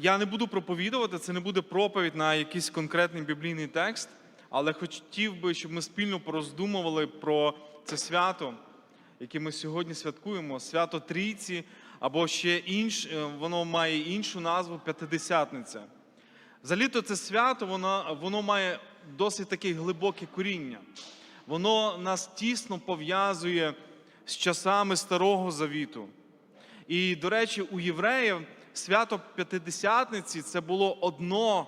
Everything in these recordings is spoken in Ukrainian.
я не буду проповідувати, це не буде проповідь на якийсь конкретний біблійний текст, але хотів би, щоб ми спільно пороздумували про це свято, яке ми сьогодні святкуємо, свято Трійці, або ще інш, е, воно має іншу назву П'ятидесятниця. Взагалі-то це свято, воно, воно має досить таке глибоке коріння. Воно нас тісно пов'язує з часами Старого Завіту. І, до речі, у євреїв свято П'ятидесятниці це було одно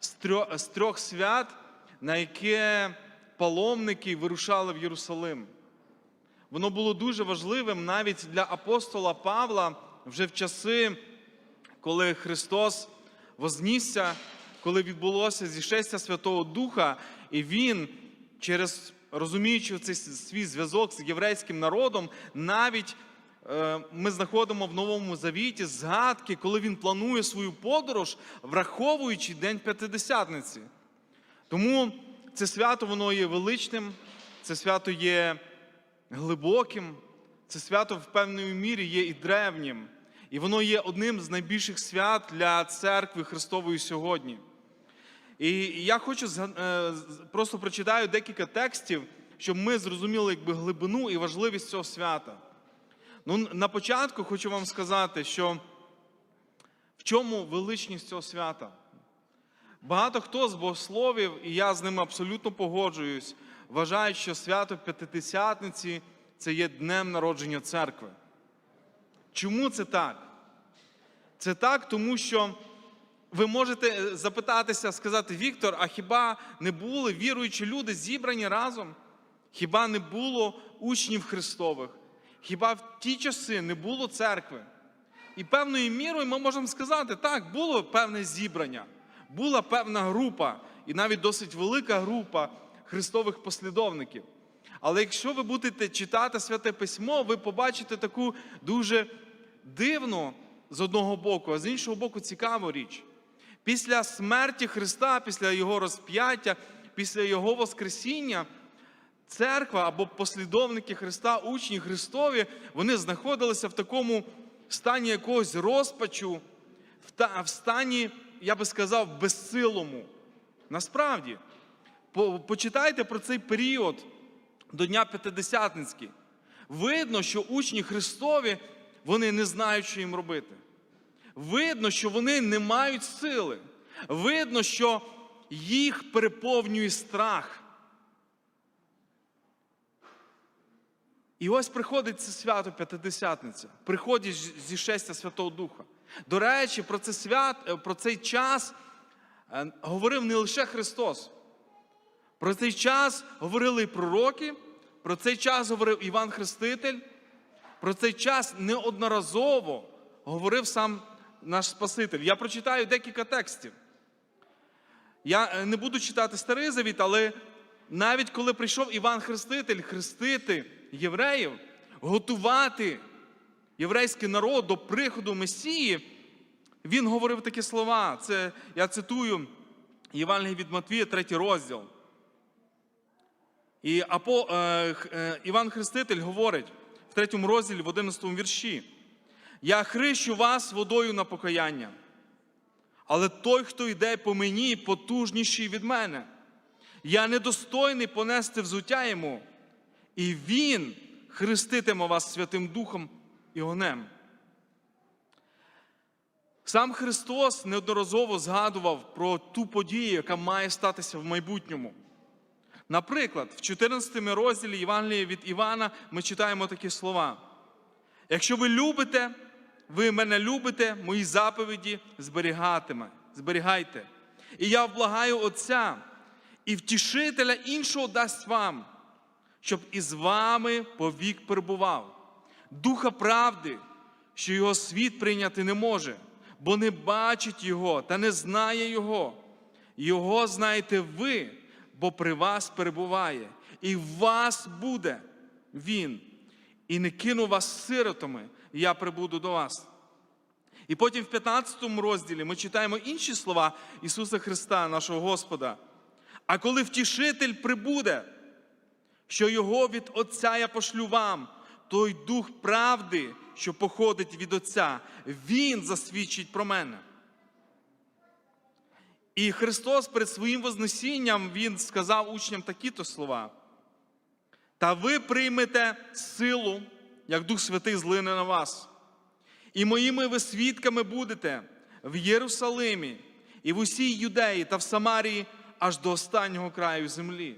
з трьох, свят, на яке паломники вирушали в Єрусалим. Воно було дуже важливим навіть для апостола Павла вже в часи, коли Христос вознісся, коли відбулося зішестя Святого Духа, і Він через розуміючи цей свій зв'язок з єврейським народом, навіть ми знаходимо в Новому Завіті згадки, коли він планує свою подорож, враховуючи День П'ятидесятниці. Тому це свято воно є величним, це свято є глибоким, це свято в певній мірі є і древнім. І воно є одним з найбільших свят для церкви Христової сьогодні. І я хочу е, просто прочитаю декілька текстів, щоб ми зрозуміли якби, глибину і важливість цього свята. Ну, на початку хочу вам сказати, що в чому величність цього свята? Багато хто з богословів, і я з ними абсолютно погоджуюсь, вважають, що свято П'ятидесятниці це є днем народження церкви. Чому це так? Це так, тому що ви можете е, запитатися, сказати, Віктор, а хіба не були віруючі люди зібрані разом? Хіба не було учнів Христових? Хіба в ті часи не було церкви? І певною мірою ми можемо сказати, так, було певне зібрання, була певна група, і навіть досить велика група Христових послідовників. Але якщо ви будете читати Святе Письмо, ви побачите таку дуже дивну з одного боку, а з іншого боку, цікаву річ. Після смерті Христа, після Його розп'яття, після Його Воскресіння, церква або послідовники Христа, учні Христові, вони знаходилися в такому стані якогось розпачу, в стані, я би сказав, безсилому. Насправді, почитайте про цей період до Дня П'ятидесятницький. Видно, що учні Христові вони не знають, що їм робити. Видно, що вони не мають сили. Видно, що їх переповнює страх. І ось приходить це свято П'ятидесятниця, приходить зі шестя Святого Духа. До речі, про це свят, е, про цей час е, говорив не лише Христос. Про цей час говорили і пророки, про цей час говорив Іван Хреститель, про цей час неодноразово говорив сам наш Спаситель. Я прочитаю декілька текстів. Я е, не буду читати старий завіт, але навіть коли прийшов Іван Хреститель хрестити євреїв, готувати єврейський народ до приходу Месії, він говорив такі слова. Це я цитую Євангеліє від Матвія, третій розділ. І апо, е, е, Іван Хреститель говорить в третьому розділі, в 11 вірші: Я хрещу вас водою на покаяння, але той, хто йде по мені, потужніший від мене. Я недостойний понести взуття йому, і він хреститиме вас Святим Духом і огнем. Сам Христос неодноразово згадував про ту подію, яка має статися в майбутньому. Наприклад, в 14 розділі Євангелія від Івана ми читаємо такі слова: Якщо ви любите, ви мене любите, мої заповіді зберігатиме, зберігайте. І я вблагаю Отця, і втішителя іншого дасть вам, щоб із вами повік перебував. Духа правди, що його світ прийняти не може, бо не бачить його та не знає його. Його знаєте ви, бо при вас перебуває, і в вас буде він. І не кину вас сиротами, я прибуду до вас. І потім в 15 розділі ми читаємо інші слова Ісуса Христа, нашого Господа. А коли втішитель прибуде, що його від Отця я пошлю вам, той дух правди, що походить від Отця, Він засвідчить про мене. І Христос перед своїм Вознесінням Він сказав учням такі-то слова. Та ви приймете силу, як Дух Святий злине на вас. І моїми ви свідками будете в Єрусалимі, і в усій Юдеї та в Самарії аж до останнього краю землі.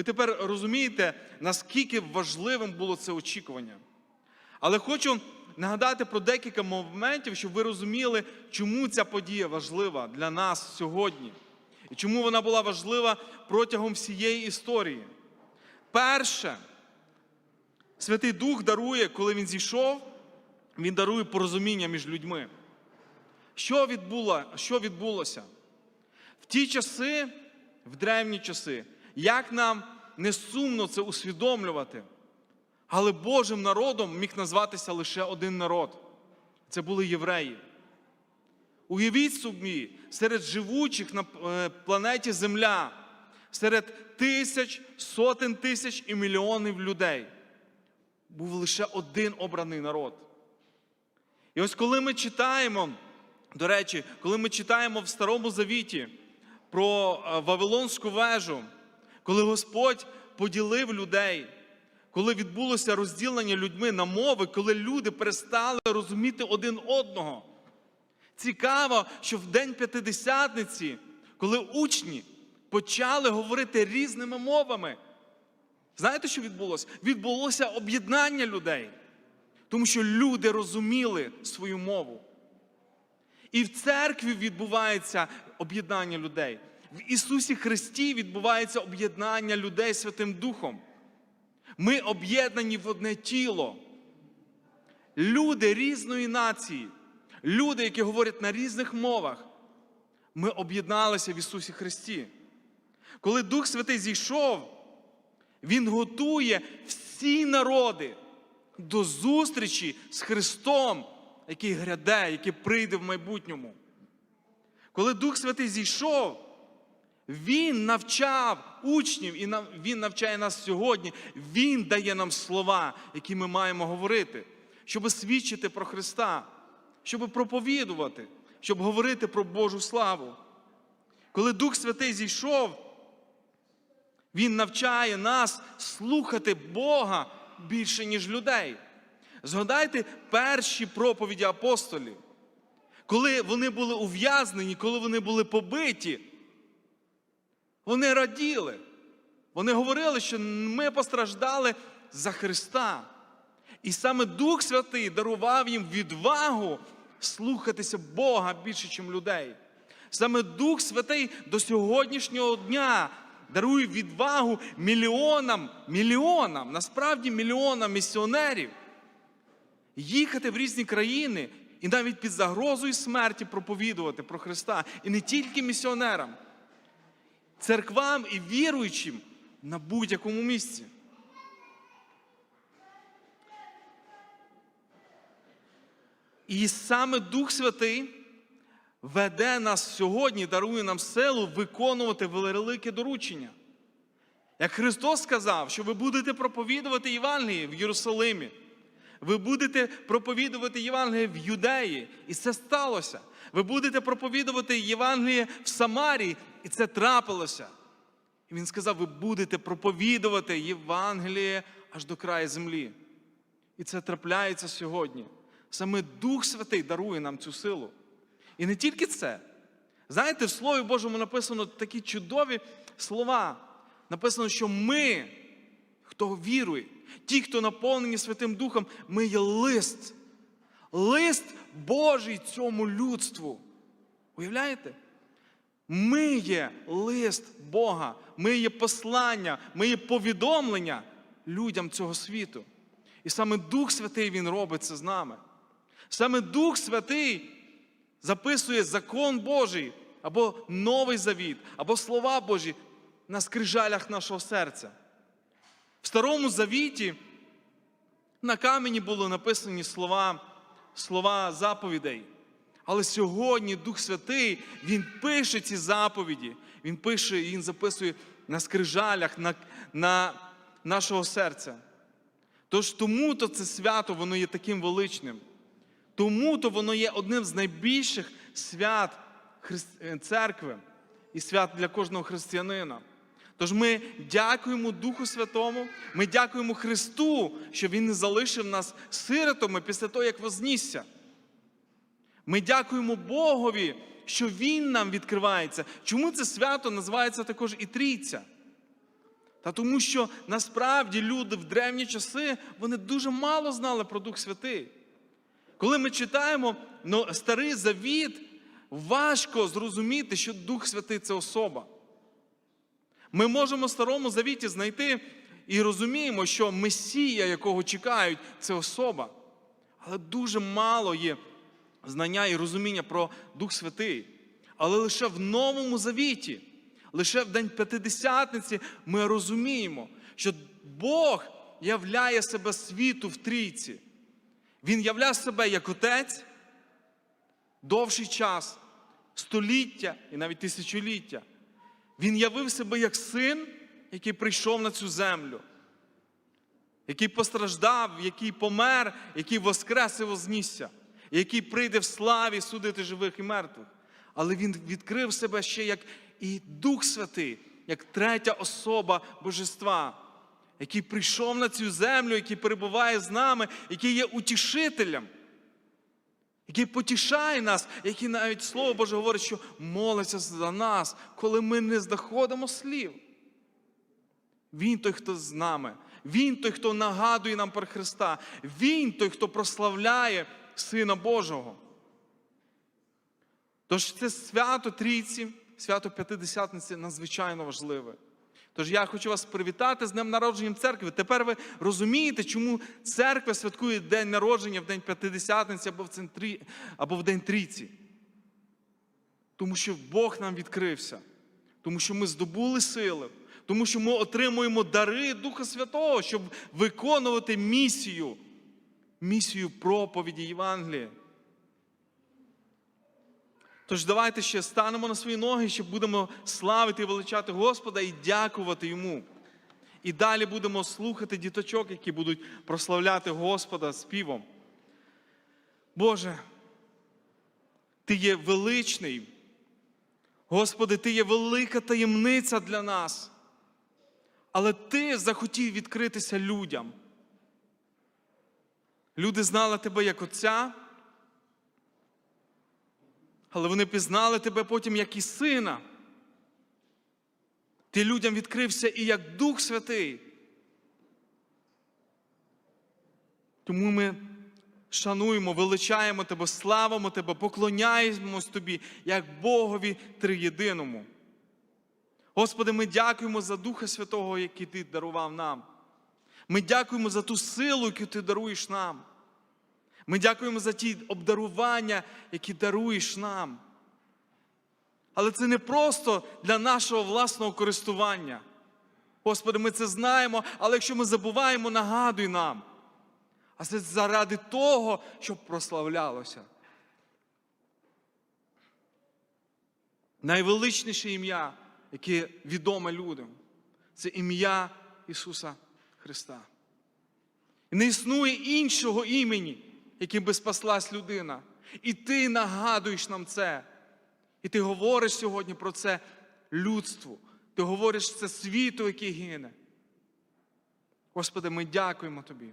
Ви тепер розумієте, наскільки важливим було це очікування. Але хочу нагадати про декілька моментів, щоб ви розуміли, чому ця подія важлива для нас сьогодні, і чому вона була важлива протягом всієї історії. Перше, Святий Дух дарує, коли він зійшов, він дарує порозуміння між людьми. Що, відбуло, що відбулося? В ті часи, в древні часи, як нам не сумно це усвідомлювати, але Божим народом міг назватися лише один народ це були євреї. Уявіть собі, серед живучих на е, планеті Земля, серед тисяч, сотень тисяч і мільйонів людей був лише один обраний народ. І ось коли ми читаємо, до речі, коли ми читаємо в Старому Завіті про е, Вавилонську вежу, коли Господь поділив людей, коли відбулося розділення людьми на мови, коли люди перестали розуміти один одного. Цікаво, що в день П'ятидесятниці, коли учні почали говорити різними мовами, знаєте, що відбулося? Відбулося об'єднання людей, тому що люди розуміли свою мову. І в церкві відбувається об'єднання людей. В Ісусі Христі відбувається об'єднання людей Святим Духом. Ми об'єднані в одне тіло. Люди різної нації, люди, які говорять на різних мовах, ми об'єдналися в Ісусі Христі. Коли Дух Святий зійшов, Він готує всі народи до зустрічі з Христом, який гряде, який прийде в майбутньому. Коли Дух Святий зійшов, Він навчав учнів і Він навчає нас сьогодні. Він дає нам слова, які ми маємо говорити, щоб свідчити про Христа, щоб проповідувати, щоб говорити про Божу славу. Коли Дух Святий зійшов, Він навчає нас слухати Бога більше, ніж людей. Згадайте перші проповіді апостолів, коли вони були ув'язнені, коли вони були побиті, вони раділи. Вони говорили, що ми постраждали за Христа. І саме Дух Святий дарував їм відвагу слухатися Бога більше, ніж людей. Саме Дух Святий до сьогоднішнього дня дарує відвагу мільйонам, мільйонам, насправді мільйонам місіонерів їхати в різні країни і навіть під загрозою смерті проповідувати про Христа. І не тільки місіонерам, церквам і віруючим на будь-якому місці. І саме Дух Святий веде нас сьогодні, дарує нам силу виконувати велике доручення. Як Христос сказав, що ви будете проповідувати Євангеліє в Єрусалимі, ви будете проповідувати Євангеліє в Юдеї, і це сталося. Ви будете проповідувати Євангеліє в Самарії, і це трапилося. І він сказав: ви будете проповідувати Євангеліє аж до краю землі. І це трапляється сьогодні. Саме Дух Святий дарує нам цю силу. І не тільки це. Знаєте, в Слові Божому написано такі чудові слова. Написано, що ми, хто вірує, ті, хто наповнені Святим Духом, ми є лист. Лист Божий цьому людству. Уявляєте? Ми є лист Бога, ми є послання, ми є повідомлення людям цього світу. І саме Дух Святий Він робить це з нами. Саме Дух Святий записує закон Божий, або Новий Завіт, або слова Божі на скрижалях нашого серця. В Старому Завіті на камені були написані слова, слова заповідей. Але сьогодні Дух Святий, Він пише ці заповіді, Він пише і Він записує на скрижалях на, на нашого серця. Тож тому то це свято воно є таким величним. Тому то воно є одним з найбільших свят е, церкви і свято для кожного християнина. Тож ми дякуємо Духу Святому, ми дякуємо Христу, що Він не залишив нас сиротами після того, як вознісся. Ми дякуємо Богові, що Він нам відкривається. Чому це свято називається також і трійця? Та тому, що насправді люди в древні часи вони дуже мало знали про Дух Святий. Коли ми читаємо ну, старий завіт, важко зрозуміти, що Дух Святий це особа. Ми можемо в старому завіті знайти і розуміємо, що Месія, якого чекають, це особа. Але дуже мало є знання і розуміння про Дух Святий. Але лише в Новому Завіті, лише в День П'ятидесятниці ми розуміємо, що Бог являє себе світу в трійці. Він являє себе як Отець довший час, століття і навіть тисячоліття. Він явив себе як син, який прийшов на цю землю, який постраждав, який помер, який воскрес і вознісся, який прийде в славі судити живих і мертвих. Але він відкрив себе ще як і Дух Святий, як третя особа Божества, який прийшов на цю землю, який перебуває з нами, який є утішителем який потішає нас, який навіть Слово Боже говорить, що молиться за нас, коли ми не знаходимо слів. Він той, хто з нами, Він той, хто нагадує нам про Христа, Він той, хто прославляє Сина Божого. Тож це свято Трійці, свято П'ятидесятниці надзвичайно важливе. Тож я хочу вас привітати з Днем народженням церкви. Тепер ви розумієте, чому церква святкує День народження в День П'ятидесятниці або в, центрі, або в День Трійці. Тому що Бог нам відкрився, тому що ми здобули сили, тому що ми отримуємо дари Духа Святого, щоб виконувати місію, місію проповіді Євангелія. Тож давайте ще станемо на свої ноги, щоб будемо славити і величати Господа і дякувати Йому. І далі будемо слухати діточок, які будуть прославляти Господа співом. Боже, Ти є величний. Господи, Ти є велика таємниця для нас. Але Ти захотів відкритися людям. Люди знали Тебе як Отця, але вони пізнали тебе потім як і сина. Ти людям відкрився і як Дух Святий. Тому ми шануємо, величаємо Тебе, славимо Тебе, поклоняємось Тобі, як Богові триєдиному. Господи, ми дякуємо за Духа Святого, який Ти дарував нам. Ми дякуємо за ту силу, яку Ти даруєш нам. Ми дякуємо за ті обдарування, які даруєш нам. Але це не просто для нашого власного користування. Господи, ми це знаємо, але якщо ми забуваємо, нагадуй нам. А це заради того, щоб прославлялося. Найвеличніше ім'я, яке відоме людям, це ім'я Ісуса Христа. І не існує іншого імені, яким би спаслась людина. І ти нагадуєш нам це. І ти говориш сьогодні про це людству. Ти говориш це світу, який гине. Господи, ми дякуємо Тобі.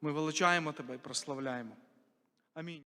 Ми величаємо Тебе і прославляємо. Амінь.